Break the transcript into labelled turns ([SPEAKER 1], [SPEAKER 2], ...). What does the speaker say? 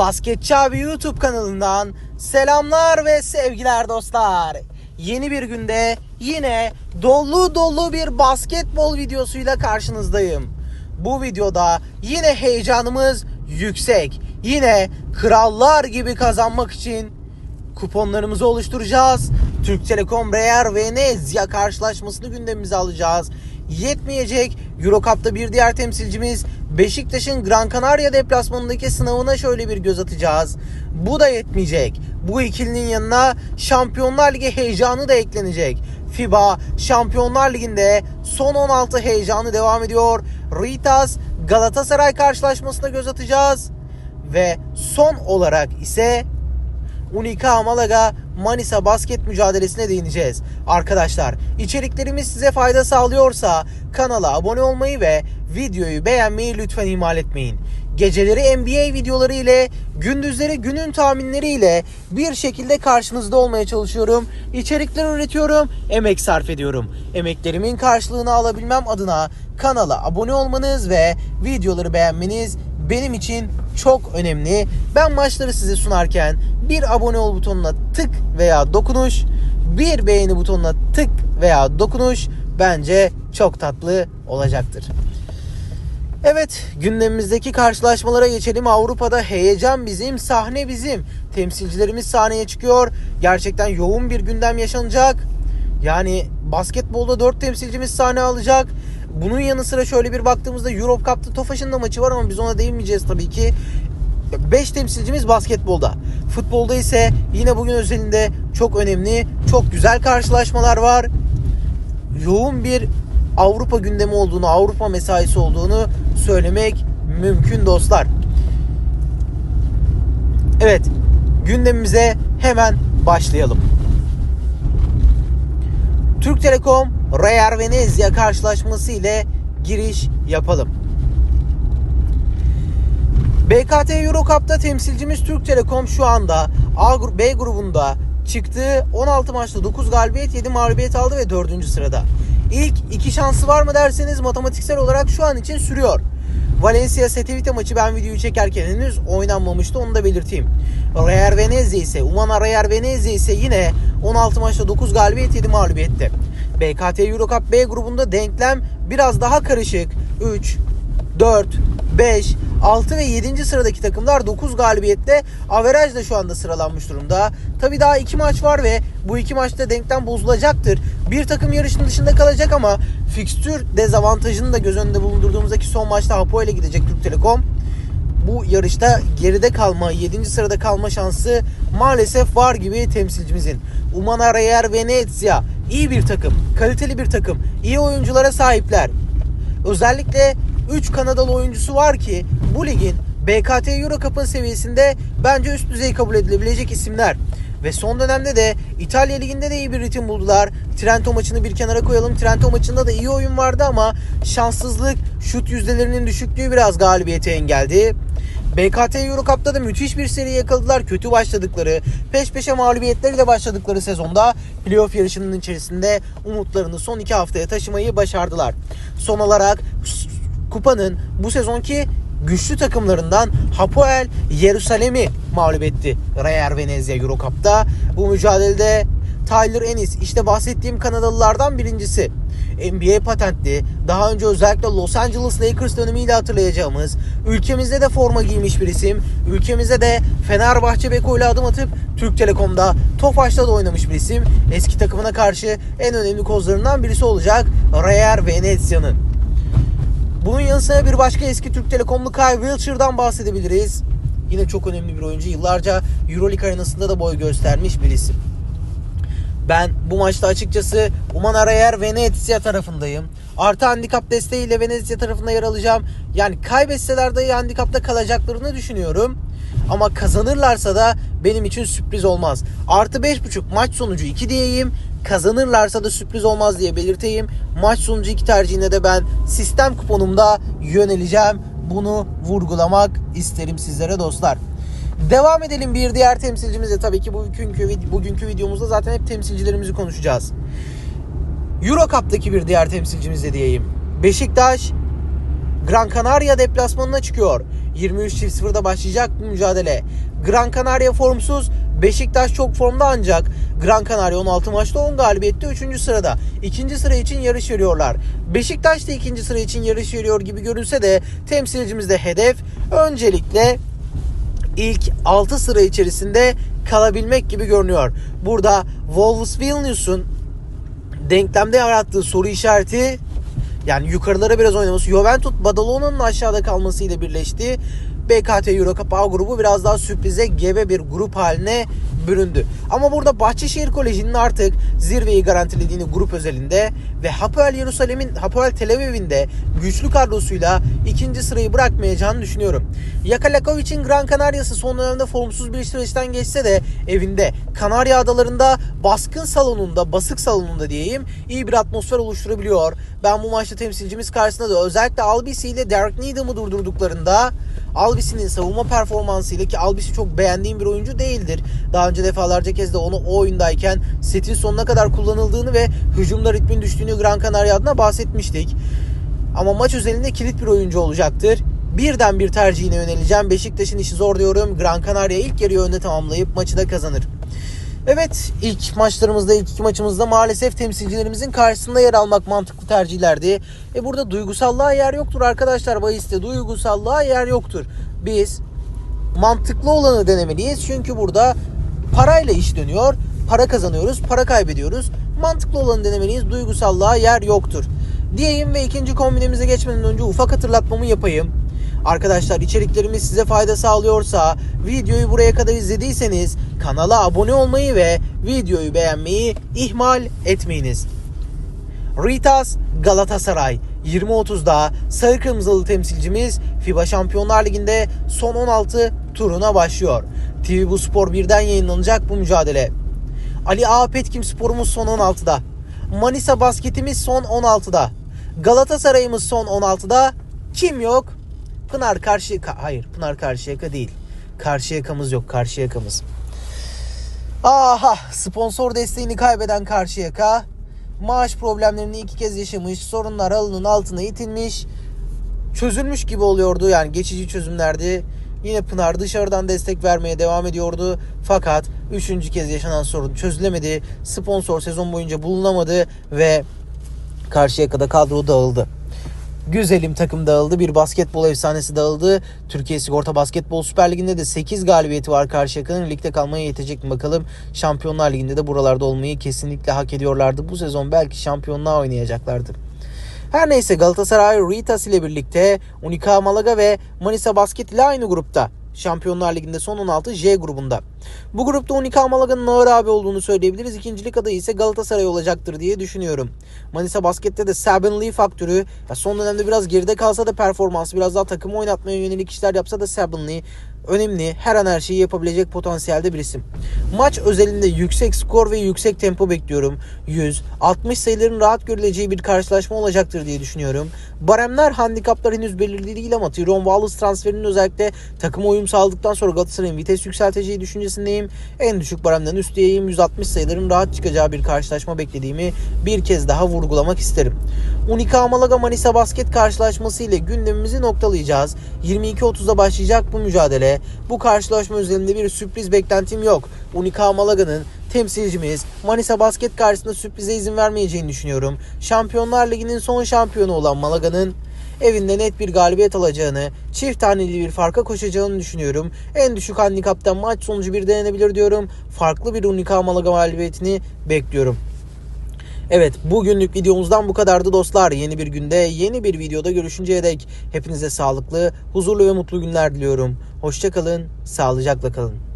[SPEAKER 1] Basketçi abi YouTube kanalından selamlar ve sevgiler dostlar. Yeni bir günde yine dolu dolu bir basketbol videosuyla karşınızdayım. Bu videoda yine heyecanımız yüksek. Yine krallar gibi kazanmak için kuponlarımızı oluşturacağız. Türk Telekom Real Venezia karşılaşmasını gündemimize alacağız. Yetmeyecek Eurocup'ta bir diğer temsilcimiz Beşiktaş'ın Gran Canaria deplasmanındaki sınavına şöyle bir göz atacağız. Bu da yetmeyecek. Bu ikilinin yanına Şampiyonlar Ligi heyecanı da eklenecek. FIBA Şampiyonlar Ligi'nde son 16 heyecanı devam ediyor. Ritas Galatasaray karşılaşmasına göz atacağız. Ve son olarak ise Unica Malaga Manisa basket mücadelesine değineceğiz. Arkadaşlar içeriklerimiz size fayda sağlıyorsa kanala abone olmayı ve videoyu beğenmeyi lütfen ihmal etmeyin. Geceleri NBA videoları ile gündüzleri günün tahminleri ile bir şekilde karşınızda olmaya çalışıyorum. İçerikler üretiyorum, emek sarf ediyorum. Emeklerimin karşılığını alabilmem adına kanala abone olmanız ve videoları beğenmeniz benim için çok önemli. Ben maçları size sunarken bir abone ol butonuna tık veya dokunuş, bir beğeni butonuna tık veya dokunuş bence çok tatlı olacaktır. Evet gündemimizdeki karşılaşmalara geçelim. Avrupa'da heyecan bizim, sahne bizim. Temsilcilerimiz sahneye çıkıyor. Gerçekten yoğun bir gündem yaşanacak. Yani basketbolda 4 temsilcimiz sahne alacak. Bunun yanı sıra şöyle bir baktığımızda Europe Cup'ta Tofaş'ın da maçı var ama biz ona değinmeyeceğiz tabii ki. 5 temsilcimiz basketbolda. Futbolda ise yine bugün özelinde çok önemli, çok güzel karşılaşmalar var. Yoğun bir Avrupa gündemi olduğunu, Avrupa mesaisi olduğunu söylemek mümkün dostlar. Evet, gündemimize hemen başlayalım. Türk Telekom Real Venezia karşılaşması ile giriş yapalım. BKT Eurocup'ta temsilcimiz Türk Telekom şu anda A gru- B grubunda çıktığı 16 maçta 9 galibiyet 7 mağlubiyet aldı ve 4. sırada. İlk iki şansı var mı derseniz matematiksel olarak şu an için sürüyor. Valencia Setevite maçı ben videoyu çekerken henüz oynanmamıştı onu da belirteyim. Real Venezia ise Umana Real Venezia ise yine 16 maçta 9 galibiyet 7 mağlubiyette. BKT Eurocup B grubunda denklem biraz daha karışık. 3, 4, 5, 6 ve 7. sıradaki takımlar 9 galibiyetle averaj da şu anda sıralanmış durumda. Tabi daha 2 maç var ve bu 2 maçta denklem bozulacaktır. Bir takım yarışın dışında kalacak ama fikstür dezavantajını da göz önünde bulundurduğumuzdaki son maçta Hapoel'e gidecek Türk Telekom. Bu yarışta geride kalma, 7. sırada kalma şansı maalesef var gibi temsilcimizin. Umana Real Venezia iyi bir takım, kaliteli bir takım, iyi oyunculara sahipler. Özellikle 3 Kanadalı oyuncusu var ki bu ligin BKT Eurocup'ın seviyesinde bence üst düzey kabul edilebilecek isimler. Ve son dönemde de İtalya Ligi'nde de iyi bir ritim buldular. Trento maçını bir kenara koyalım. Trento maçında da iyi oyun vardı ama şanssızlık, şut yüzdelerinin düşüklüğü biraz galibiyete engeldi. BKT Eurocup'ta da müthiş bir seri yakaladılar. Kötü başladıkları, peş peşe mağlubiyetleriyle başladıkları sezonda playoff yarışının içerisinde umutlarını son iki haftaya taşımayı başardılar. Son olarak kupanın bu sezonki güçlü takımlarından Hapoel Yerusalem'i mağlup etti Real Venezia Eurocup'ta. Bu mücadelede Tyler Ennis işte bahsettiğim Kanadalılardan birincisi. NBA patentli, daha önce özellikle Los Angeles Lakers dönemiyle hatırlayacağımız, ülkemizde de forma giymiş bir isim, ülkemizde de Fenerbahçe Beko'yla adım atıp Türk Telekom'da Tofaş'ta da oynamış bir isim. Eski takımına karşı en önemli kozlarından birisi olacak Real Venezia'nın. Bunun yanı sıra bir başka eski Türk Telekomlu Kyle Wilshere'dan bahsedebiliriz. Yine çok önemli bir oyuncu. Yıllarca Euroleague arenasında da boy göstermiş bir isim. Ben bu maçta açıkçası Umana Real Venezia tarafındayım. Artı handikap desteğiyle Venezia tarafında yer alacağım. Yani kaybetseler dahi handikapta kalacaklarını düşünüyorum. Ama kazanırlarsa da benim için sürpriz olmaz. Artı 5.5 maç sonucu 2 diyeyim. Kazanırlarsa da sürpriz olmaz diye belirteyim. Maç sonucu 2 tercihine de ben sistem kuponumda yöneleceğim. Bunu vurgulamak isterim sizlere dostlar. Devam edelim bir diğer temsilcimize. Tabii ki bugünkü, bugünkü videomuzda zaten hep temsilcilerimizi konuşacağız. Eurocup'taki bir diğer temsilcimiz de diyeyim. Beşiktaş Gran Canaria deplasmanına çıkıyor. 23.00'da başlayacak bu mücadele. Gran Canaria formsuz, Beşiktaş çok formda ancak Gran Canaria 16 maçta 10 galibiyette 3. sırada. 2. sıra için yarış veriyorlar. Beşiktaş da 2. sıra için yarış veriyor gibi görünse de temsilcimizde hedef öncelikle ilk 6 sıra içerisinde kalabilmek gibi görünüyor. Burada Wolves Vilnius'un denklemde yarattığı soru işareti yani yukarılara biraz oynaması Juventus Badalona'nın aşağıda kalmasıyla birleşti. BKT Euro Cup A grubu biraz daha sürprize gebe bir grup haline büründü. Ama burada Bahçeşehir Koleji'nin artık zirveyi garantilediğini grup özelinde ve Hapoel Yerusalem'in Hapoel Tel Aviv'in de güçlü kadrosuyla ikinci sırayı bırakmayacağını düşünüyorum. Yakalakovic'in Gran Canaria'sı son dönemde formsuz bir süreçten geçse de evinde Kanarya Adaları'nda baskın salonunda, basık salonunda diyeyim iyi bir atmosfer oluşturabiliyor. Ben bu maçta temsilcimiz karşısında da özellikle Albisi ile Derek Needham'ı durdurduklarında Albisi'nin savunma performansıyla ki Albisi çok beğendiğim bir oyuncu değildir. Daha önce defalarca kez de onu o oyundayken setin sonuna kadar kullanıldığını ve hücumda ritmin düştüğünü Gran Canaria adına bahsetmiştik. Ama maç özelinde kilit bir oyuncu olacaktır. Birden bir tercihine yöneleceğim. Beşiktaş'ın işi zor diyorum. Gran Canaria ilk yarıyı önde tamamlayıp maçı da kazanır. Evet ilk maçlarımızda ilk iki maçımızda maalesef temsilcilerimizin karşısında yer almak mantıklı tercihlerdi. E burada duygusallığa yer yoktur arkadaşlar bahiste duygusallığa yer yoktur. Biz mantıklı olanı denemeliyiz çünkü burada parayla iş dönüyor. Para kazanıyoruz, para kaybediyoruz. Mantıklı olanı denemeliyiz. Duygusallığa yer yoktur. Diyeyim ve ikinci kombinemize geçmeden önce ufak hatırlatmamı yapayım. Arkadaşlar içeriklerimiz size fayda sağlıyorsa videoyu buraya kadar izlediyseniz kanala abone olmayı ve videoyu beğenmeyi ihmal etmeyiniz. Ritas Galatasaray 20.30'da sarı kırmızılı temsilcimiz FIBA Şampiyonlar Ligi'nde son 16 turuna başlıyor. TV Bu Spor 1'den yayınlanacak bu mücadele. Ali Ağa Petkim sporumuz son 16'da. Manisa basketimiz son 16'da. Galatasaray'ımız son 16'da. Kim yok? Pınar Karşıyaka. Hayır Pınar Karşıyaka değil. Karşıyakamız yok. Karşıyakamız. Aha sponsor desteğini kaybeden Karşıyaka maaş problemlerini iki kez yaşamış. Sorunlar halının altına itilmiş. Çözülmüş gibi oluyordu yani geçici çözümlerdi. Yine Pınar dışarıdan destek vermeye devam ediyordu. Fakat üçüncü kez yaşanan sorun çözülemedi. Sponsor sezon boyunca bulunamadı ve Karşıyaka'da kadro dağıldı. Güzelim takım dağıldı. Bir basketbol efsanesi dağıldı. Türkiye Sigorta Basketbol Süper Ligi'nde de 8 galibiyeti var Karşıyaka'nın. Ligde kalmaya yetecek mi bakalım. Şampiyonlar Ligi'nde de buralarda olmayı kesinlikle hak ediyorlardı. Bu sezon belki şampiyonluğa oynayacaklardı. Her neyse Galatasaray Ritas ile birlikte Unica Malaga ve Manisa Basket ile aynı grupta. Şampiyonlar Ligi'nde son 16 J grubunda. Bu grupta Unica Malaga'nın ağır abi olduğunu söyleyebiliriz. İkincilik adayı ise Galatasaray olacaktır diye düşünüyorum. Manisa Basket'te de Sabin Lee faktörü son dönemde biraz geride kalsa da performansı biraz daha takımı oynatmaya yönelik işler yapsa da Sabin Lee önemli, her an her şeyi yapabilecek potansiyelde bir isim. Maç özelinde yüksek skor ve yüksek tempo bekliyorum. 100, 60 sayıların rahat görüleceği bir karşılaşma olacaktır diye düşünüyorum. Baremler, handikaplar henüz belirli değil ama Tyrone Wallace transferinin özellikle takıma uyum sağladıktan sonra Galatasaray'ın vites yükselteceği düşüncesindeyim. En düşük baremden üst diyeyim 160 sayıların rahat çıkacağı bir karşılaşma beklediğimi bir kez daha vurgulamak isterim. Unica Malaga Manisa basket karşılaşması ile gündemimizi noktalayacağız. 22.30'da başlayacak bu mücadele. Bu karşılaşma üzerinde bir sürpriz beklentim yok. Unica Malaga'nın temsilcimiz Manisa Basket karşısında sürprize izin vermeyeceğini düşünüyorum. Şampiyonlar Ligi'nin son şampiyonu olan Malaga'nın evinde net bir galibiyet alacağını, çift taneli bir farka koşacağını düşünüyorum. En düşük handikaptan maç sonucu bir denenebilir diyorum. Farklı bir Unica Malaga galibiyetini bekliyorum. Evet bugünlük videomuzdan bu kadardı dostlar. Yeni bir günde yeni bir videoda görüşünceye dek hepinize sağlıklı, huzurlu ve mutlu günler diliyorum. Hoşçakalın, sağlıcakla kalın.